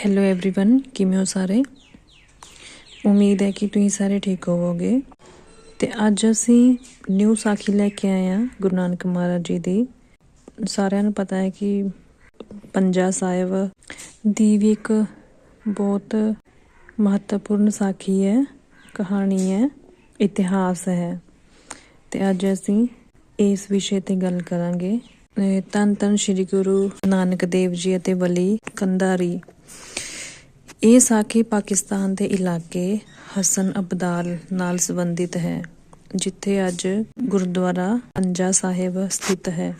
Hello everyone ਕਿਵੇਂ ਹੋ ਸਾਰੇ ਉਮੀਦ ਹੈ ਕਿ ਤੁਸੀਂ ਸਾਰੇ ਠੀਕ ਹੋਵੋਗੇ ਤੇ ਅੱਜ ਅਸੀਂ ਨਿਊ ਸਾਖੀ ਲੈ ਕੇ ਆਏ ਹਾਂ ਗੁਰੂ ਨਾਨਕ ਮਹਾਰਾਜ ਜੀ ਦੀ ਸਾਰਿਆਂ ਨੂੰ ਪਤਾ ਹੈ ਕਿ ਪੰਜਾ ਸਾਹਿਬ ਦੀ ਵੀ ਇੱਕ ਬਹੁਤ ਮਹੱਤਵਪੂਰਨ ਸਾਖੀ ਹੈ ਕਹਾਣੀ ਹੈ ਇਤਿਹਾਸ ਹੈ ਤੇ ਅੱਜ ਅਸੀਂ ਇਸ ਵਿਸ਼ੇ ਤੇ ਗੱਲ ਕਰਾਂਗੇ ਅਹ ਧੰਨ ਧੰਨ ਸ੍ਰੀ ਗੁਰੂ ਨਾਨਕ ਦੇਵ ਜੀ ਅਤੇ ਵਲੀ ਕੰਧਾਰੀ ਇਹ ਸਾਖੀ ਪਾਕਿਸਤਾਨ ਦੇ ਇਲਾਕੇ ਹਸਨ ਅਬਦਾਲ ਨਾਲ ਸੰਬੰਧਿਤ ਹੈ, ਜਿੱਥੇ ਅੱਜ ਗੁਰਦੁਆਰਾ ਪੰਜਾ ਸਾਹਿਬ ਸਥਿਤ ਹੈ।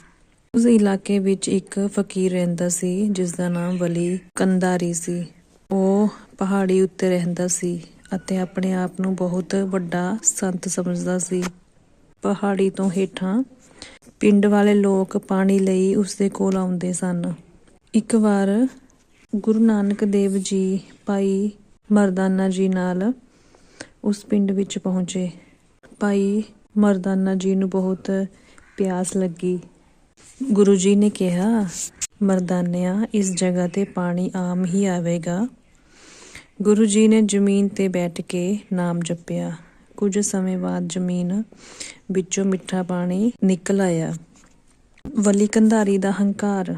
ਉਸ ਇਲਾਕੇ ਵਿੱਚ ਇੱਕ ਫਕੀਰ ਰਹਿੰਦਾ ਸੀ, ਜਿਸ ਦਾ ਨਾਮ ਵਲੀ ਕੰਧਾਰੀ ਸੀ। ਉਹ ਪਹਾੜੀ ਉੱਤੇ ਰਹਿੰਦਾ ਸੀ ਅਤੇ ਆਪਣੇ ਆਪ ਨੂੰ ਬਹੁਤ ਵੱਡਾ ਸੰਤ ਸਮਝਦਾ ਸੀ। ਪਹਾੜੀ ਤੋਂ ਹੇਠਾਂ ਪਿੰਡ ਵਾਲੇ ਲੋਕ ਪਾਣੀ ਲਈ ਉਸ ਦੇ ਕੋਲ ਆਉਂਦੇ ਸਨ। ਇੱਕ ਵਾਰ ਗੁਰੂ ਨਾਨਕ ਦੇਵ ਜੀ ਭਾਈ ਮਰਦਾਨਾ ਜੀ ਨਾਲ ਉਸ ਪਿੰਡ ਵਿੱਚ ਪਹੁੰਚੇ। ਭਾਈ ਮਰਦਾਨਾ ਜੀ ਨੂੰ ਬਹੁਤ ਪਿਆਸ ਲੱਗੀ। ਗੁਰੂ ਜੀ ਨੇ ਕਿਹਾ, ਮਰਦਾਨਿਆ, ਇਸ ਜਗ੍ਹਾ ਤੇ ਪਾਣੀ ਆਮ ਹੀ ਆਵੇਗਾ। ਗੁਰੂ ਜੀ ਨੇ ਜ਼ਮੀਨ ਤੇ ਬੈਠ ਕੇ ਨਾਮ ਜਪਿਆ। ਕੁਝ ਸਮੇਂ ਬਾਅਦ ਜ਼ਮੀਨ ਵਿੱਚੋਂ ਮਿੱਠਾ ਪਾਣੀ ਨਿਕਲ ਆਇਆ। ਵਲੀ ਕੰਧਾਰੀ ਦਾ ਹੰਕਾਰ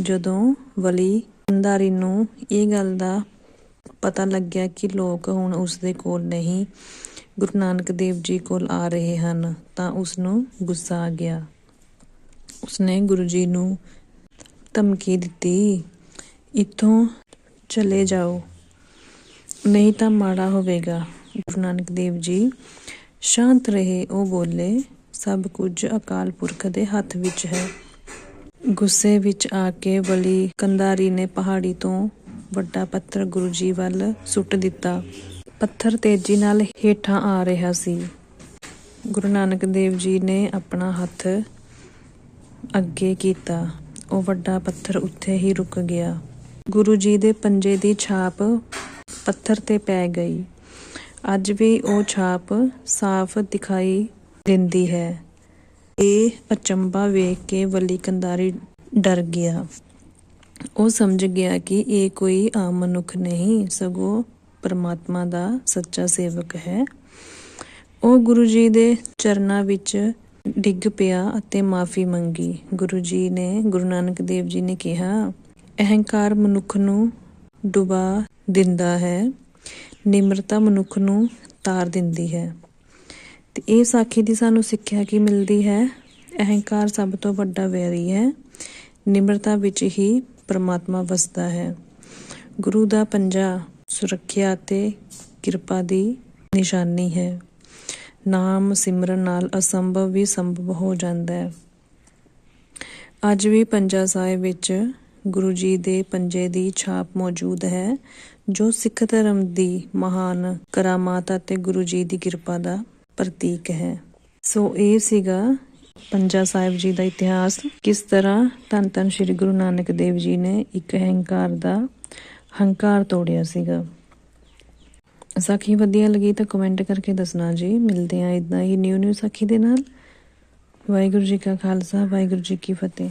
ਜਦੋਂ ਵਲੀ ਕੰਧਾਰੀ ਨੂੰ ਇਹ ਗੱਲ ਦਾ ਪਤਾ ਲੱਗਿਆ ਕਿ ਲੋਕ ਹੁਣ ਉਸ ਦੇ ਕੋਲ ਨਹੀਂ, ਗੁਰੂ ਨਾਨਕ ਦੇਵ ਜੀ ਕੋਲ ਆ ਰਹੇ ਹਨ, ਤਾਂ ਉਸ ਨੂੰ ਗੁੱਸਾ ਆ ਗਿਆ। ਉਸਨੇ ਗੁਰੂ ਜੀ ਨੂੰ ਧਮਕੀ ਦਿੱਤੀ, ਇੱਥੋਂ ਚਲੇ ਜਾਓ, ਨਹੀਂ ਤਾਂ ਮਾੜਾ ਹੋਵੇਗਾ। ਗੁਰੂ ਨਾਨਕ ਦੇਵ ਜੀ ਸ਼ਾਂਤ ਰਹੇ, ਉਹ ਬੋਲੇ, ਸਭ ਕੁਝ ਅਕਾਲ ਪੁਰਖ ਦੇ ਹੱਥ ਵਿੱਚ ਹੈ। ਗੁੱਸੇ ਵਿੱਚ ਆ ਕੇ ਬਲੀ ਕੰਧਾਰੀ ਨੇ ਪਹਾੜੀ ਤੋਂ ਵੱਡਾ ਪੱਥਰ ਗੁਰੂ ਜੀ ਵੱਲ ਸੁੱਟ ਦਿੱਤਾ। ਪੱਥਰ ਤੇਜ਼ੀ ਨਾਲ ਹੇਠਾਂ ਆ ਰਿਹਾ ਸੀ। ਗੁਰੂ ਨਾਨਕ ਦੇਵ ਜੀ ਨੇ ਆਪਣਾ ਹੱਥ ਅੱਗੇ ਕੀਤਾ। ਉਹ ਵੱਡਾ ਪੱਥਰ ਉੱਥੇ ਹੀ ਰੁਕ ਗਿਆ। ਗੁਰੂ ਜੀ ਦੇ ਪੰਜੇ ਦੀ ਛਾਪ ਪੱਥਰ ਤੇ ਪੈ ਗਈ। ਅੱਜ ਵੀ ਉਹ ਛਾਪ ਸਾਫ਼ ਦਿਖਾਈ ਦਿੰਦੀ ਹੈ। ਇਹ ਅਚੰਭਾ ਵੇਖ ਕੇ ਵਲੀ ਕੰਦਾਰੀ ਡਰ ਗਿਆ। ਉਹ ਸਮਝ ਗਿਆ ਕਿ ਇਹ ਕੋਈ ਆਮ ਮਨੁੱਖ ਨਹੀਂ, ਸਗੋਂ ਪਰਮਾਤਮਾ ਦਾ ਸੱਚਾ ਸੇਵਕ ਹੈ। ਉਹ ਗੁਰੂ ਜੀ ਦੇ ਚਰਨਾਂ ਵਿੱਚ ਡਿੱਗ ਪਿਆ ਅਤੇ ਮਾਫੀ ਮੰਗੀ। ਗੁਰੂ ਜੀ ਨੇ, ਗੁਰੂ ਨਾਨਕ ਦੇਵ ਜੀ ਨੇ ਕਿਹਾ, ਅਹੰਕਾਰ ਮਨੁੱਖ ਨੂੰ ਡੁਬਾ ਦਿੰਦਾ ਹੈ, ਨਿਮਰਤਾ ਮਨੁੱਖ ਨੂੰ ਤਾਰ ਦਿੰਦੀ ਹੈ। ਤੇ ਇਹ ਸਾਖੀ ਦੀ ਸਾਨੂੰ ਸਿੱਖਿਆ ਕੀ ਮਿਲਦੀ ਹੈ? ਅਹੰਕਾਰ ਸਭ ਤੋਂ ਵੱਡਾ ਵੈਰੀ ਹੈ। ਨਿਮਰਤਾ ਵਿੱਚ ਹੀ ਪਰਮਾਤਮਾ ਵਸਦਾ ਹੈ। ਗੁਰੂ ਦਾ ਪੰਜਾ ਸੁਰੱਖਿਆ ਅਤੇ ਕਿਰਪਾ ਦੀ ਨਿਸ਼ਾਨੀ ਹੈ। ਨਾਮ ਸਿਮਰਨ ਨਾਲ ਅਸੰਭਵ ਵੀ ਸੰਭਵ ਹੋ ਜਾਂਦਾ ਹੈ। ਅੱਜ ਵੀ ਪੰਜਾ ਸਾਹਿਬ ਵਿੱਚ ਗੁਰੂ ਜੀ ਦੇ ਪੰਜੇ ਦੀ ਛਾਪ ਮੌਜੂਦ ਹੈ, ਜੋ ਸਿੱਖ ਧਰਮ ਦੀ ਮਹਾਨ ਕਰਾਮਾਤ ਅਤੇ ਗੁਰੂ ਜੀ ਦੀ ਕਿਰਪਾ ਦਾ ਪ੍ਰਤੀਕ ਹੈ। ਸੋ ਇਹ ਸੀਗਾ ਪੰਜਾ ਸਾਹਿਬ ਜੀ ਦਾ ਇਤਿਹਾਸ। ਕਿਸ ਤਰ੍ਹਾਂ ਧੰਨ ਧੰਨ ਸ੍ਰੀ ਗੁਰੂ ਨਾਨਕ ਦੇਵ ਜੀ ਨੇ ਇੱਕ ਅਹੰਕਾਰ ਦਾ ਹੰਕਾਰ ਤੋੜਿਆ ਸੀਗਾ। ਸਾਖੀ, ਵਧੀਆ ਲੱਗੀ ਤਾਂ ਕਮੈਂਟ ਕਰਕੇ ਦੱਸਣਾ ਜੀ। ਮਿਲਦੇ ਆ ਇਦਾਂ ਹੀ ਨਿਊ ਨਿਊ ਸਾਖੀ ਦੇ ਨਾਲ। ਵਾਹਿਗੁਰੂ ਜੀ ਕਾ ਖਾਲਸਾ, ਵਾਹਿਗੁਰੂ ਜੀ ਕੀ ਫਤਿਹ।